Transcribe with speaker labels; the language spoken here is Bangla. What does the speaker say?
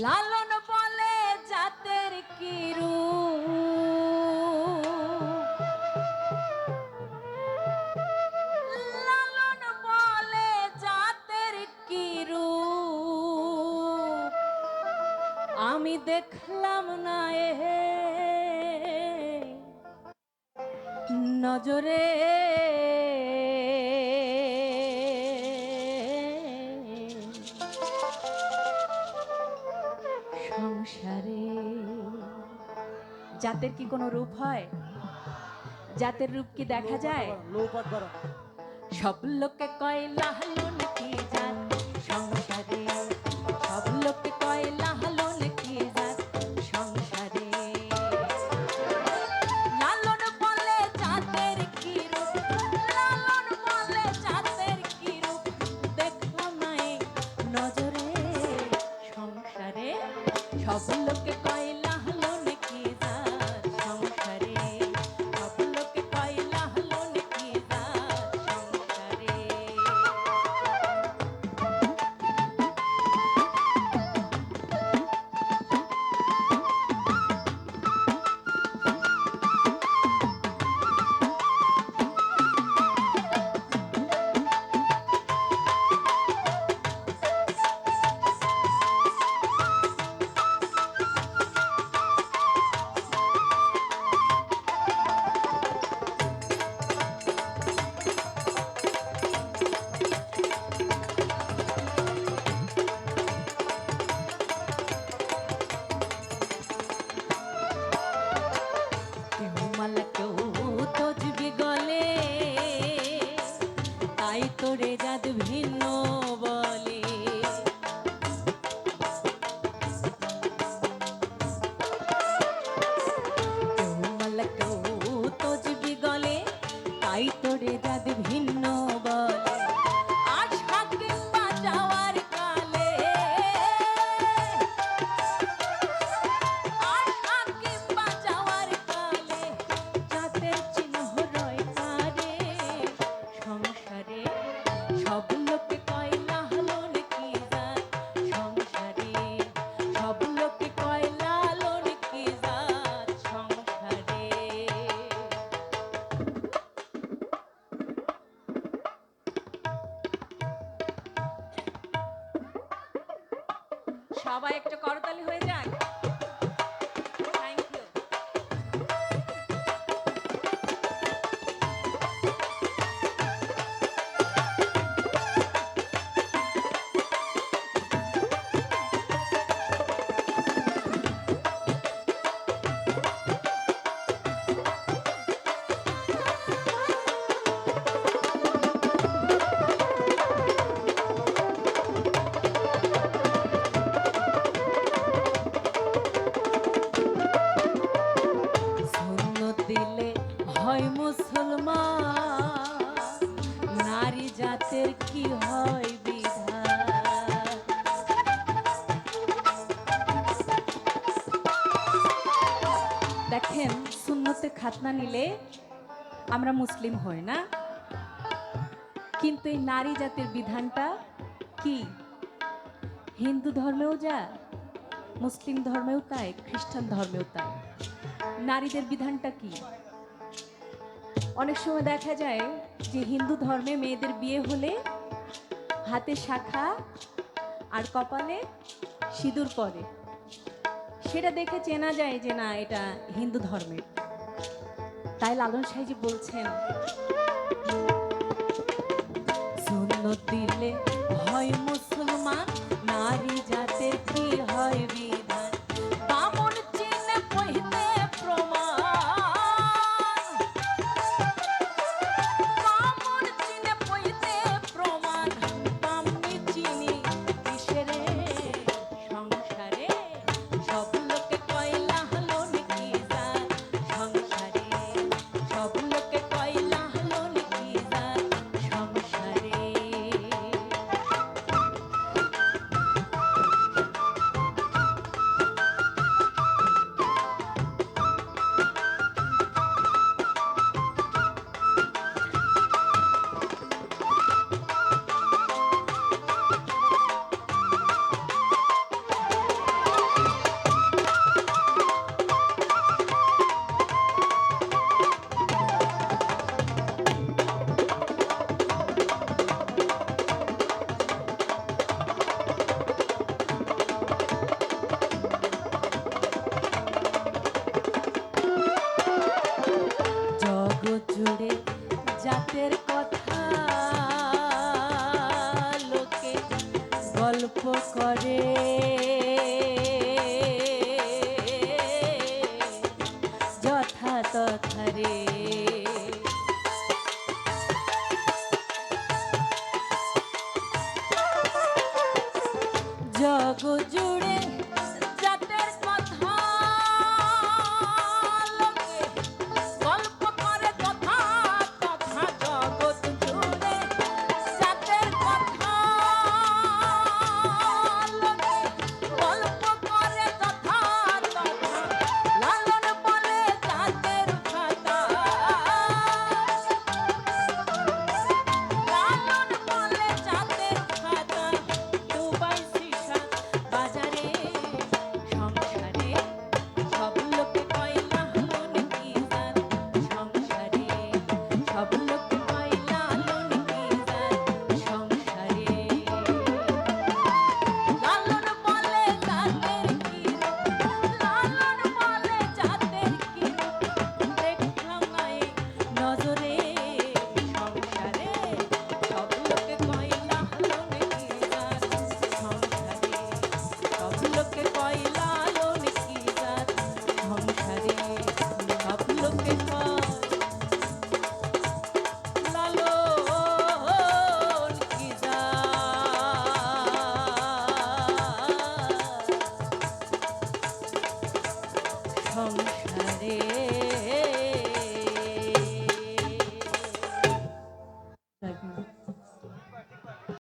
Speaker 1: লালন বলে জাতের কিরু লালন বলে জাতের কিরু আমি দেখলাম না এ নজরে সংসারে। জাতের কি কোনো রূপ হয়? জাতের রূপ কি দেখা যায়? সব লোকে কয় লাহলুন সব লোকে কয় তাই তোরে সবাই একটু করতালি হয়ে যাক। দেখেন সুন্নতে খাতনা নিলে আমরা মুসলিম হই না। কিন্তু এই নারী জাতের বিধানটা কি? হিন্দু ধর্মেও যা, মুসলিম ধর্মেও তাই, খ্রিস্টান ধর্মেও তাই। নারীদের বিধানটা কি? অনেক সময় দেখা যায় যে হিন্দু ধর্মে মেয়েদের বিয়ে হলে হাতে শাখা আর কপালে সিঁদুর পরে। সেটা দেখে চেনা যায় যে না, এটা হিন্দু ধর্মের। তাই লালন সাহেজি বলছেন দিলে হয় মুসলমান, নারী জাতের কি হয় কথা রে জগ জুড়ে